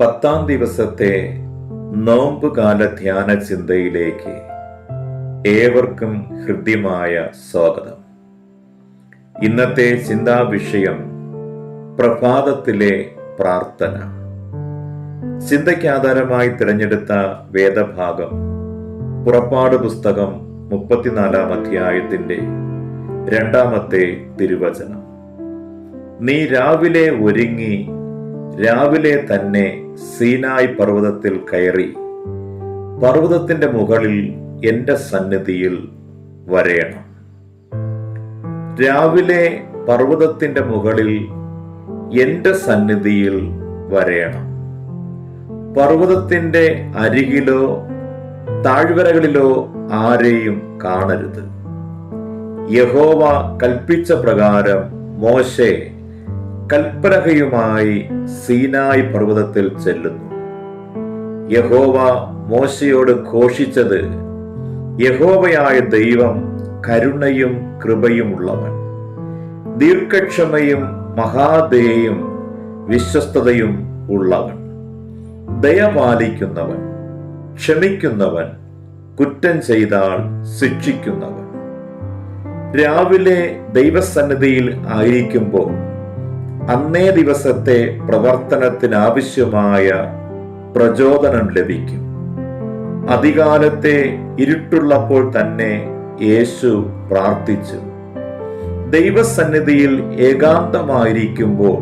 പത്താം ദിവസത്തെ നോമ്പുകാല ധ്യാന ചിന്തയിലേക്ക് ഏവർക്കും ഹൃദ്യമായ സ്വാഗതം. ഇന്നത്തെ ചിന്താ വിഷയം പ്രഭാതത്തിലെ പ്രാർത്ഥന. ചിന്തയ്ക്ക് ആധാരമായി തിരഞ്ഞെടുത്ത വേദഭാഗം പുറപ്പാട് പുസ്തകം മുപ്പത്തിനാലാം അധ്യായത്തിന്റെ രണ്ടാമത്തെ തിരുവചനം. നീ രാവിലെ ഒരുങ്ങി രാവിലെ തന്നെ സീനായ് പർവതത്തിൽ കയറി പർവതത്തിന്റെ മുകളിൽ എന്റെ സന്നിധിയിൽ വരയണം. രാവിലെ പർവതത്തിന്റെ മുകളിൽ എന്റെ സന്നിധിയിൽ വരയണം. പർവതത്തിന്റെ അരികിലോ താഴ്വരകളിലോ ആരെയും കാണരുത്. യഹോവ കൽപ്പിച്ച പ്രകാരം മോശെ കൽപ്പലകയുമായി സീനായി പർവതത്തിൽ ചെല്ലുന്നു. യഹോവ മോശയോട് ഘോഷിച്ചത് യഹോവയായ ദൈവം കരുണയും കൃപയും ഉള്ളവൻ. ദീർഘക്ഷമയും മഹാദയയും വിശ്വസ്തതയും ഉള്ളവൻ. ദയ പാലിക്കുന്നവൻ ക്ഷമിക്കുന്നവൻ കുറ്റം ചെയ്താൽ ശിക്ഷിക്കുന്നവൻ. രാവിലെ ദൈവസന്നിധിയിൽ ആയിരിക്കുമ്പോൾ അന്നേ ദിവസത്തെ പ്രവർത്തനത്തിനാവശ്യമായ പ്രചോദനം ലഭിക്കും. അധികാലത്തെ ഇരുട്ടുള്ളപ്പോൾ തന്നെ യേശു പ്രാർത്ഥിച്ചു. ദൈവസന്നിധിയിൽ ഏകാന്തമായിരിക്കുമ്പോൾ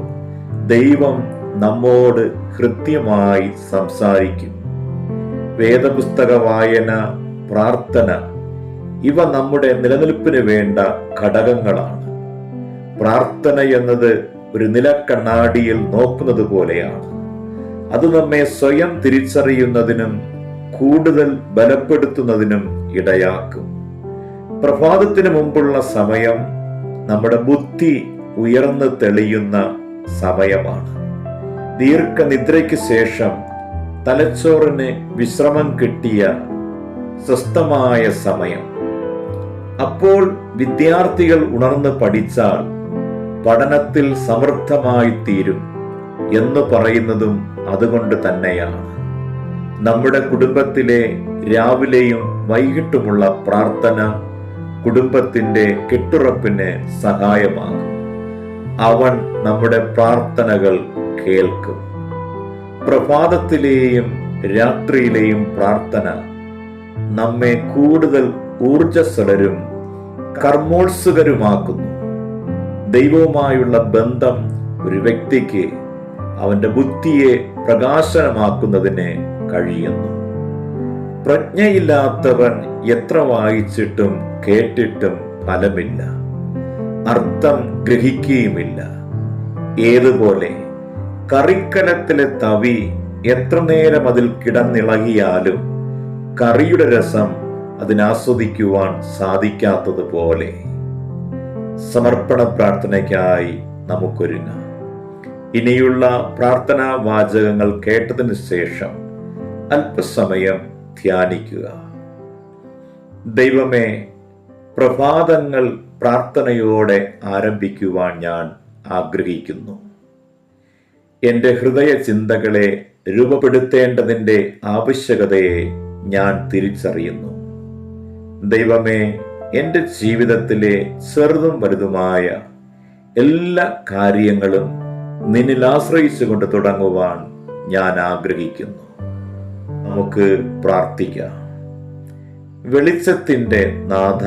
ദൈവം നമ്മോട് കൃത്യമായി സംസാരിക്കും. വേദപുസ്തക വായന പ്രാർത്ഥന ഇവ നമ്മുടെ നിലനിൽപ്പിന് വേണ്ട ഘടകങ്ങളാണ്. പ്രാർത്ഥന എന്നത് ഒരു നിലക്കണ്ണാടിയിൽ നോക്കുന്നത് പോലെയാണ്. അത് നമ്മെ സ്വയം തിരിച്ചറിയുന്നതിനും കൂടുതൽ ബലപ്പെടുത്തുന്നതിനും ഇടയാക്കും. പ്രഭാതത്തിന് മുമ്പുള്ള സമയം നമ്മുടെ ബുദ്ധി ഉയർന്നു തെളിയുന്ന സമയമാണ്. ദീർഘനിദ്രയ്ക്ക് ശേഷം തലച്ചോറിന് വിശ്രമം കിട്ടിയ സ്വസ്ഥമായ സമയം. അപ്പോൾ വിദ്യാർത്ഥികൾ ഉണർന്ന് പഠിച്ചാൽ പഠനത്തിൽ സമൃദ്ധമായി തീരും എന്ന് പറയുന്നതും അതുകൊണ്ട് തന്നെയാണ്. നമ്മുടെ കുടുംബത്തിലെ രാവിലെയും വൈകിട്ടുമുള്ള പ്രാർത്ഥന കുടുംബത്തിന്റെ കെട്ടുറപ്പിന് സഹായമാകും. അവൻ നമ്മുടെ പ്രാർത്ഥനകൾ കേൾക്കും. പ്രഭാതത്തിലെയും രാത്രിയിലെയും പ്രാർത്ഥന നമ്മെ കൂടുതൽ ഊർജസ്വലരും കർമ്മോത്സുകരുമാക്കുന്നു. ദൈവവുമായുള്ള ബന്ധം ഒരു വ്യക്തിക്ക് അവന്റെ ബുദ്ധിയെ പ്രകാശനമാക്കുന്നതിന് കഴിയുന്നു. പ്രജ്ഞയില്ലാത്തവൻ എത്ര വായിച്ചിട്ടും കേട്ടിട്ടും ഫലമില്ല. അർത്ഥം ഗ്രഹിക്കുകയുമില്ല. ഏതുപോലെ കറിക്കലത്തിലെ തവി എത്ര നേരം അതിൽ കിടന്നിളകിയാലും കറിയുടെ രസം അതിനാസ്വദിക്കുവാൻ സാധിക്കാത്തതുപോലെ. സമർപ്പണ പ്രാർത്ഥനയ്ക്കായി നമുക്കൊരുങ്ങാം. ഇനിയുള്ള പ്രാർത്ഥനാ വാചകങ്ങൾ കേട്ടതിന് ശേഷം അല്പസമയം ധ്യാനിക്കുക. ദൈവമേ പ്രഭാതങ്ങൾ പ്രാർത്ഥനയോടെ ആരംഭിക്കുവാൻ ഞാൻ ആഗ്രഹിക്കുന്നു. എന്റെ ഹൃദയ ചിന്തകളെ രൂപപ്പെടുത്തേണ്ടതിന്റെ ആവശ്യകതയെ ഞാൻ തിരിച്ചറിയുന്നു. ദൈവമേ എന്റെ ജീവിതത്തിലെ ചെറുതും വലുതുമായ എല്ലാ കാര്യങ്ങളും നിന്നിൽ ആശ്രയിച്ചുകൊണ്ട് തുടങ്ങുവാൻ ഞാൻ ആഗ്രഹിക്കുന്നു. നമുക്ക് പ്രാർത്ഥിക്കാം. വെളിച്ചത്തിന്റെ നാഥ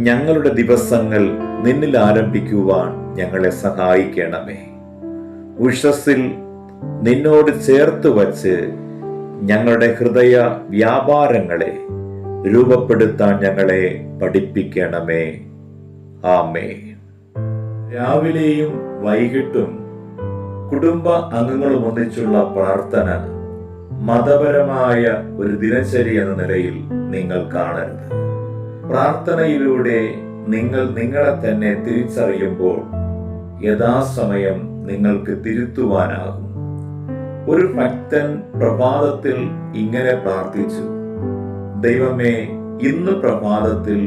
ഞങ്ങളുടെ ദിവസങ്ങൾ നിന്നിൽ ആരംഭിക്കുവാൻ ഞങ്ങളെ സഹായിക്കണമേ. ഉഷസ്സിൽ നിന്നോട് ചേർത്ത് വച്ച് ഞങ്ങളുടെ ഹൃദയ വ്യാപാരങ്ങളെ രൂപപ്പെടുത്താൻ ഞങ്ങളെ പഠിപ്പിക്കണമേ. ആമേ രാവിലെയും വൈകിട്ടും കുടുംബ അംഗങ്ങളും ഒന്നിച്ചുള്ള പ്രാർത്ഥന മതപരമായ ഒരു ദിനചര്യ എന്ന നിലയിൽ നിങ്ങൾ കാണരുത്. പ്രാർത്ഥനയിലൂടെ നിങ്ങൾ നിങ്ങളെ തന്നെ തിരിച്ചറിയുമ്പോൾ യഥാസമയം നിങ്ങൾക്ക് തിരുത്തുവാനാകും. ഒരു ഭക്തൻ പ്രഭാതത്തിൽ ഇങ്ങനെ പ്രാർത്ഥിച്ചു. ദൈവമേ ഇന്ന് പ്രഭാതത്തിൽ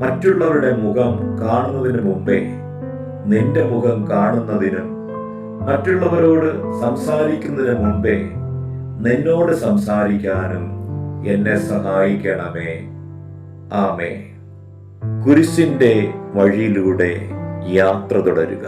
മറ്റുള്ളവരുടെ മുഖം കാണുന്നതിന് മുമ്പേ നിന്റെ മുഖം കാണുന്നതിനും മറ്റുള്ളവരോട് സംസാരിക്കുന്നതിന് മുമ്പേ നിന്നോട് സംസാരിക്കാനും എന്നെ സഹായിക്കണമേ. ആമേ കുരിശിന്റെ വഴിയിലൂടെ യാത്ര തുടരുക.